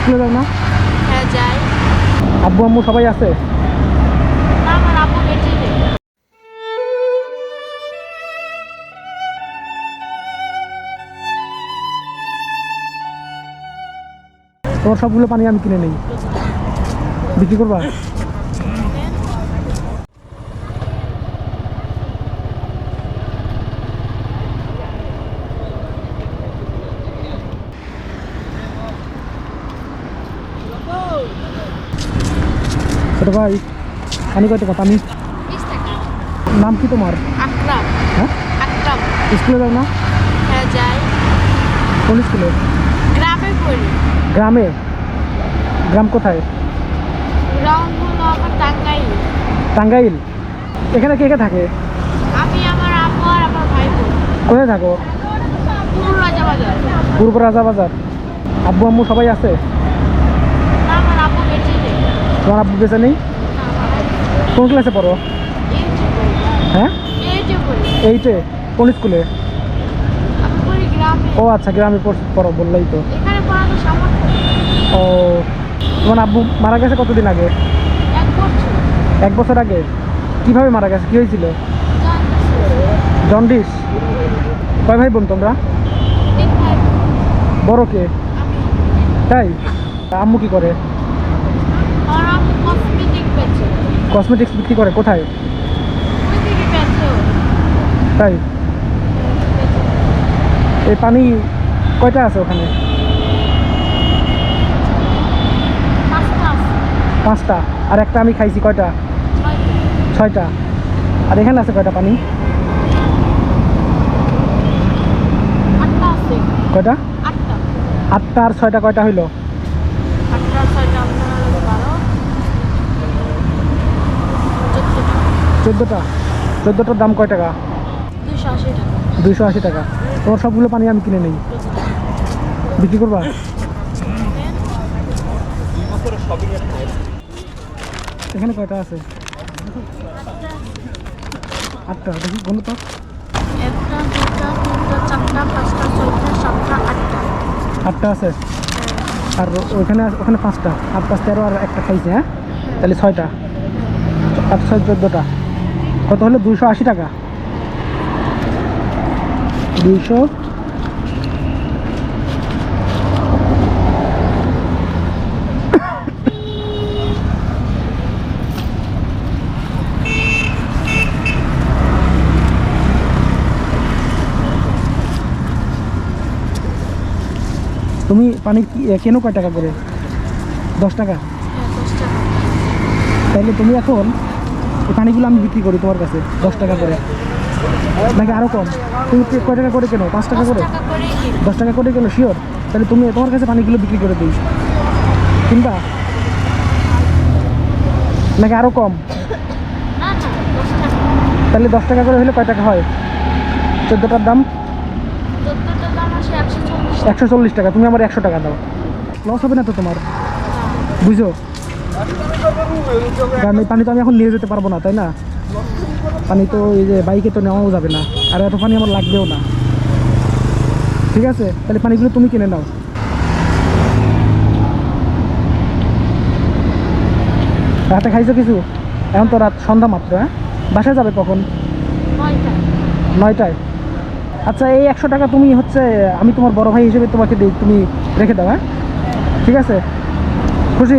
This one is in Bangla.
স্কুলে যাও না? হ্যাঁ যাই আব্বু আম্মু সবাই আছে? আমার তোমার সবগুলো পানি আমি কিনে নেই। বিক্রি করবা? ছোট ভাই টাকা পানি বিশ টাকা। নাম কি তোমার? আকরাম। হ্যাঁ? আকরাম। স্কুলে যাও না? হ্যাঁ যাই। কোন স্কুলে? গ্রামে পড়ি। গ্রামে? গ্রাম কোথায়? গ্রাউন্ড হলো আমার টাঙ্গাইল। টাঙ্গাইল। এখানে কে কে থাকে? আমি আমার আম্মু আর আমার ভাই বোন কোথায় থাকো? পুরো রাজা বাজার পূর্ব রাজা বাজার আব্বু আম্মু সবাই আছে না আমার আপু বেঁচে নেই তোমার আব্বু বেঁচে নেই? কোন ক্লাসে পড়ো? হ্যাঁ? এইটে কোন স্কুলে ও আচ্ছা গ্রামে পড়- বললেই তো। ও তোমার আব্বু মারা গেছে কতদিন আগে? এক বছর আগে? কীভাবে মারা গেছে? কি হয়েছিল? জন্ডিস কয় ভাই বোন তোমরা বড় কে? তাই? আম্মু কি করে আর আম্মু কসমেটিক বেচে কসমেটিক্স বিক্রি করে কোথায়। তাই? এই পানি কয়টা আছে ওখানে? পাঁচটা। আর একটা আমি খাইছি কয়টা? ছয়টা। আর এখানে আছে কয়টা পানি? কয়টা? আটটা আর ছয়টা কয়টা হইল আটটা ছয়টা আপনার হলো বারো চোদ্দটা? চোদ্দোটা চোদ্দোটার দাম কয় টাকা? দুশো আশি টাকা দুইশো আশি টাকা। তোমার সবগুলো পানি আমি কিনে নেই। বিক্রি করবা? এখানে কয়টা আছে? আটটা। দেখি গণ তো। আটটা। আছে? আর ওইখানে ওখানে পাঁচটা। আট পাঁচ তেরো আর একটা খাইছে হ্যাঁ? তাহলে ছয়টা। আট ছয় চোদ্দোটা। কত হলো? দুইশো আশি টাকা। দুইশো। তুমি পানি কেন কয় টাকা করে? দশ টাকা? হ্যাঁ দশ টাকা। তাহলে তুমি এখন এই পানিগুলো আমি বিক্রি করি তোমার কাছে দশ টাকা করে। নাকি আরও কম? তুমি কয় টাকা করে কেন? পাঁচ টাকা করে? দশ টাকা করে কেন? শিওর তাহলে তুমি তোমার কাছে পানিগুলো বিক্রি করে দিই কিনবা নাকি আরও কম? তাহলে দশ টাকা করে হলে কয় টাকা হয়? চোদ্দোটার দাম? একশো চল্লিশ। টাকা। তুমি আমার একশো টাকা দাও। লস হবে না তো তোমার? বুঝো? পানি তো আমি এখন নিয়ে যেতে পারব না, তাই না? পানি তো এই যে বাইকে তো নেওয়াও যাবে না, আর এত পানি আমার লাগবেও না। ঠিক আছে? তাহলে পানিগুলো তুমি কিনে নাও। রাতে খাইছো কিছু? এখন তো রাত সন্ধ্যা মাত্র হ্যাঁ? বাসায় যাবে কখন? নয়টায়। আচ্ছা এই একশো টাকা তুমি হচ্ছে, আমি তোমার বড় ভাই হিসেবে তোমাকে দিই, তুমি রেখে দাও হ্যাঁ? ঠিক আছে? খুশি?